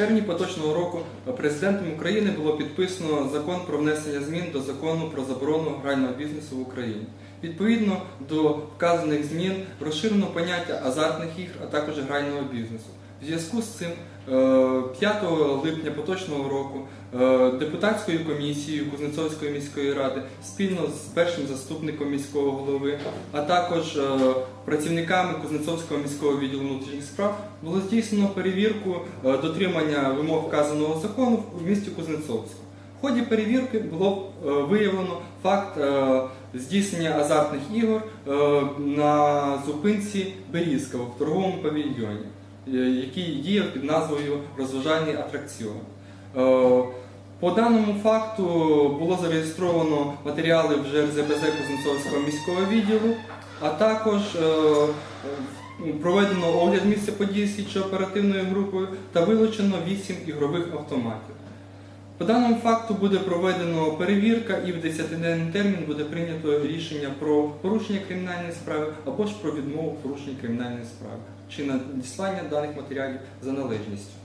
червні поточного року президентом України було підписано закон про внесення змін до закону про заборону грального бізнесу в Україні. Відповідно до вказаних змін розширено поняття азартних ігр, а також грального бізнесу. В зв'язку з цим е, 5 липня поточного року е, депутатською комісією Кузнецовської міської ради спільно з першим заступником міського голови, а також е, працівниками Кузнецовського міського відділу внутрішніх справ було здійснено перевірку е, дотримання вимог вказаного закону в місті Кузнецовську. В ході перевірки було е, виявлено факт е, здійснення азартних ігор е, на зупинці Берізка в торговому павільйоні, е, який діяв під назвою Розважальний атракціон. Е, По даному факту було зареєстровано матеріали в ЖРЗБЗ Кузнецовського міського відділу, а також е, е, проведено огляд місця події слідчо-оперативною групою та вилучено 8 ігрових автоматів. По даному факту буде проведено перевірка і в 10-денний термін буде прийнято рішення про порушення кримінальної справи або ж про відмову порушення кримінальної справи чи надіслання даних матеріалів за належністю.